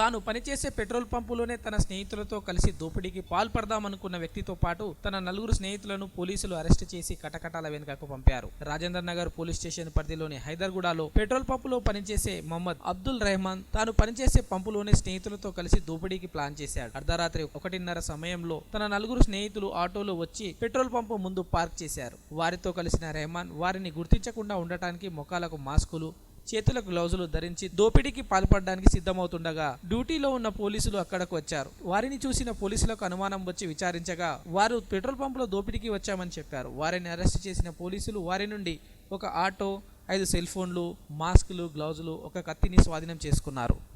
తాను పనిచేసే పెట్రోల్ పంపులోనే తన స్నేహితులతో కలిసి దోపిడీకి పాల్పడదామనుకున్న వ్యక్తితో పాటు తన నలుగురు స్నేహితులను పోలీసులు అరెస్ట్ చేసి కటకటాల వెనుకకు పంపారు. రాజేంద్ర నగర్ పోలీస్ స్టేషన్ పరిధిలోని హైదర్గూడలో పెట్రోల్ పంపులో పనిచేసే మహమ్మద్ అబ్దుల్ రెహమాన్ తాను పనిచేసే పంపులోనే స్నేహితులతో కలిసి దోపిడీకి ప్లాన్ చేశాడు. అర్ధరాత్రి ఒకటిన్నర సమయంలో తన నలుగురు స్నేహితులు ఆటోలో వచ్చి పెట్రోల్ పంపు ముందు పార్క్ చేశారు. వారితో కలిసిన రెహమాన్ వారిని గుర్తించకుండా ఉండటానికి ముఖాలకు మాస్కులు చేతులకు గ్లౌజులు ధరించి దోపిడీకి పాల్పడడానికి సిద్ధమవుతుండగా డ్యూటీలో ఉన్న పోలీసులు అక్కడకు వచ్చారు. వారిని చూసిన పోలీసులకు అనుమానం వచ్చి విచారించగా వారు పెట్రోల్ పంపులో దోపిడీకి వచ్చామని చెప్పారు. వారిని అరెస్ట్ చేసిన పోలీసులు వారి నుండి ఒక ఆటో ఐదు సెల్ ఫోన్లు మాస్కులు గ్లౌజులు ఒక కత్తిని స్వాధీనం చేసుకున్నారు.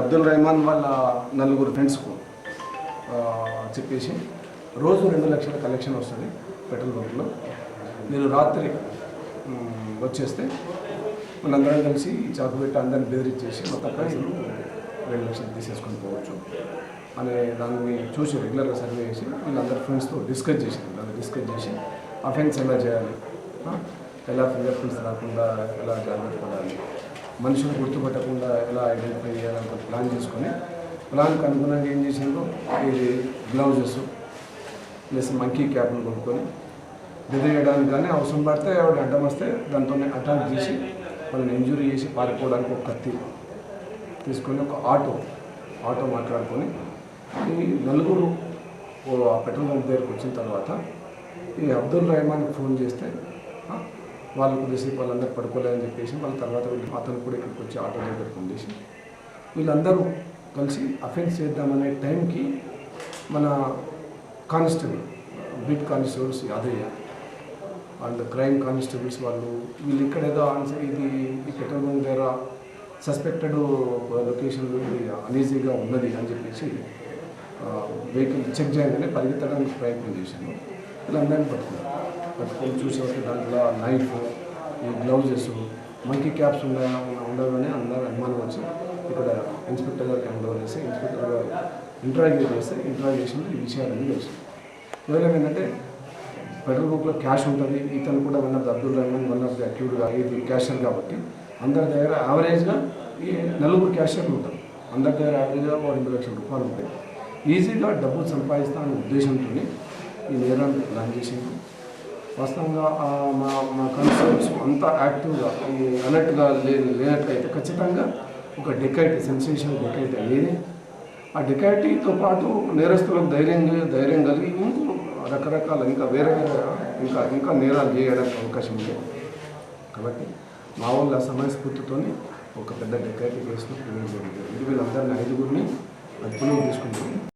అబ్దుల్ రెహమాన్ వాళ్ళ నలుగురు ఫ్రెండ్స్కు చెప్పేసి రోజు రెండు లక్షల కలెక్షన్ వస్తుంది పెట్రోల్ బంక్లో మీరు రాత్రి వచ్చేస్తే మనందరం కలిసి చాకు పెట్టి అందరిని బెదిరించేసి మొత్తం పైసలు రెండు లక్షలు తీసేసుకొని పోవచ్చు అనే దాన్ని చూసి రెగ్యులర్గా సర్వే చేసి వీళ్ళందరి ఫ్రెండ్స్తో డిస్కస్ చేసి దాన్ని డిస్కస్ చేసి అఫెన్స్ ఎలా చేయాలి? ఎలా ఫింగర్ ప్రింట్స్ రాకుండా ఎలా జాగ్రత్త పడాలి? మనుషులు గుర్తుపట్టకుండా ఎలా ఐడెంటిఫై చేయాలని ప్లాన్ చేసుకొని ప్లాన్కి అనుగుణంగా ఏం చేసిందో ఇది గ్లౌజెస్ ప్లస్ మంకీ క్యాప్ను కొనుక్కొని బెదిరేయడానికి కానీ అవసరం పడితే ఆవిడ అడ్డం వస్తే దాంతోనే అటాక్ చేసి వాళ్ళని ఇంజురీ చేసి పారిపోవడానికి ఒక కత్తి తీసుకొని ఒక ఆటో ఆటో మాట్లాడుకొని ఈ నలుగురు ఓ ఆ పెట్రోల్ బంక్ దగ్గరికి వచ్చిన తర్వాత ఈ అబ్దుల్ రహమాన్కి ఫోన్ చేస్తే వాళ్ళు కొద్దిసేపు వాళ్ళందరూ పడుకోలేదని చెప్పేసి వాళ్ళ తర్వాత వీళ్ళు అతను కూడా ఇక్కడికి వచ్చి ఆటో దగ్గర ఉండేసి వీళ్ళందరూ కలిసి అఫెన్స్ చేద్దామనే టైంకి మన constable beat constables Yadaiah and crime constables వాళ్ళు వీళ్ళు ఇక్కడ ఏదో ఆన్సర్ ఇది ఈ పెట్రోల్ బంక్ దగ్గర సస్పెక్టెడ్ లొకేషన్లో ఇది అనీజీగా ఉన్నది అని చెప్పేసి వెహికల్ చెక్ చేయగానే పరిగెత్తడానికి ప్రయత్నం చేశాను. వీళ్ళందరినీ పట్టుకున్నారు పట్టుకొని చూసేవారికి దాంట్లో నైఫ్ ఈ గ్లౌజెస్ మంకీ క్యాప్స్ ఉన్నాయా ఉండవని అందరూ అనుమానం వచ్చి ఇక్కడ ఇన్స్పెక్టర్ గారికి హ్యాండ్ చేసి ఇన్స్పెక్టర్ గారు ఇంటరాగేట్ చేస్తే ఇంటరాగేషన్లో ఈ విషయాలన్నీ తెలుసు కేవలం ఏంటంటే పెట్రోల్ బంక్లో క్యాష్ ఉంటుంది. ఇతను కూడా one of the Abdul Rahman one of the అక్యూడ్గా ఇది క్యాషర్ కాబట్టి అందరి దగ్గర యావరేజ్గా ఈ నలుగురు క్యాషర్లు ఉంటారు. అందరి దగ్గర యావరేజ్గా ఒక రెండు లక్షల రూపాయలు ఉంటాయి. ఈజీగా డబ్బులు సంపాదిస్తాననే ఉద్దేశంతో ఈ నేరాన్ని ప్లాన్ చేసింది. వాస్తవంగా మా మా కన్సర్ట్స్ అంతా యాక్టివ్గా ఈ అలర్ట్గా లే లేనట్లయితే ఖచ్చితంగా ఒక డెకైట్ సెన్సేషన్ డెకైట్ అయ్యేది ఆ డెకైటీతో పాటు నేరస్తులకు ధైర్యం ధైర్యం కలిగి ఇంకో రకరకాల ఇంకా వేరే వేరే ఇంకా ఇంకా నేరాలు చేయడానికి అవకాశం ఉంది. కాబట్టి మా వాళ్ళ సమయస్ఫూర్తితో ఒక పెద్ద డెకైటీ కేసును ప్రివెంట్ చేయడం వీళ్ళందరినీ ఐదుగురిని అదుపులో తీసుకుంటుంది